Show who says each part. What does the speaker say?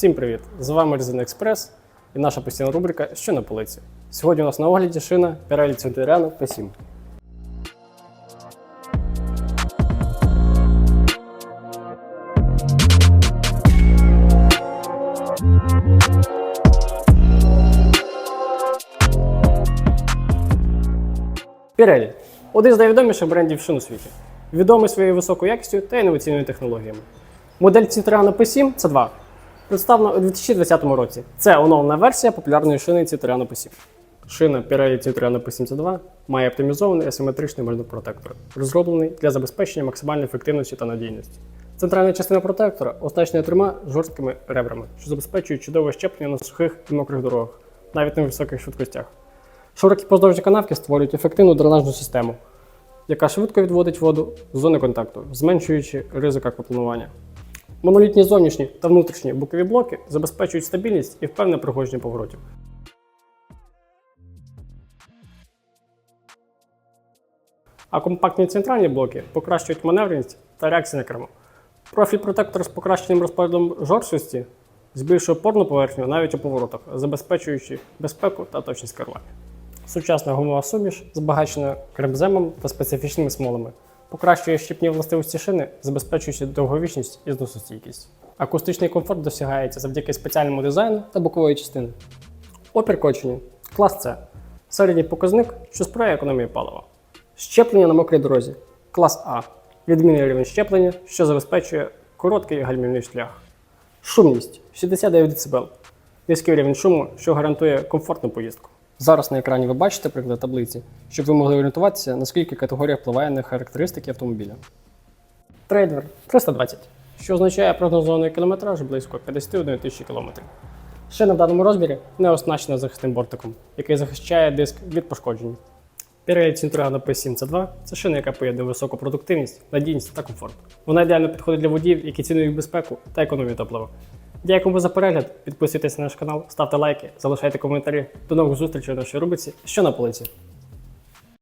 Speaker 1: Всім привіт! З вами Резина Експрес і наша постійна рубрика Що на полиці. Сьогодні у нас на огляді шина Pirelli Centuriano P7. Pirelli – один з найвідоміших брендів шин у світі, відомий своєю високою якістю та інноваційними технологіями. Модель Citroen P7 це 2 представлена у 2020 році. Це оновлена версія популярної шини Citroen P7. Шина Pirelli Citroen P72 має оптимізований асиметричний мальнопротектор, розроблений для забезпечення максимальної ефективності та надійності. Центральна частина протектора оснащена трьома жорсткими ребрами, що забезпечують чудове щеплення на сухих і мокрих дорогах, навіть на високих швидкостях. Широкі поздовжні канавки створюють ефективну дренажну систему, яка швидко відводить воду з зони контакту, зменшуючи ризик аквапланування. Монолітні зовнішні та внутрішні бокові блоки забезпечують стабільність і впевнене проходження поворотів. А компактні центральні блоки покращують маневреність та реакцію на кермо. Профіль протектор з покращеним розподілом жорсткості збільшує опорну поверхню навіть у поворотах, забезпечуючи безпеку та точність керування. Сучасна гумова суміш збагачена кремземом та специфічними смолами. Покращує щіпні властивості шини, забезпечуючи довговічність і зносостійкість. Акустичний комфорт досягається завдяки спеціальному дизайну та бокової частини. Опір кочені. Клас С. Середній показник, що сприяє економії палива. Щеплення на мокрій дорозі. Клас А. Відмінний рівень щеплення, що забезпечує короткий гальмівний шлях. Шумність 69 дБ. Низький рівень шуму, що гарантує комфортну поїздку. Зараз на екрані ви бачите приклад таблиці, щоб ви могли орієнтуватися, наскільки категорія впливає на характеристики автомобіля. Трейдвер 320, що означає прогнозований кілометраж близько 51 тисячі кілометрів. Шина в даному розмірі не оснащена захисним бортиком, який захищає диск від пошкоджень. Pirelli Centurion P7 c 2 це шина, яка поєднує високу продуктивність, надійність та комфорт. Вона ідеально підходить для водіїв, які цінують безпеку та економію топлива. Дякуємо за перегляд. Підписуйтесь на наш канал, ставте лайки, залишайте коментарі. До нових зустрічей у нашій рубриці Що на полиці.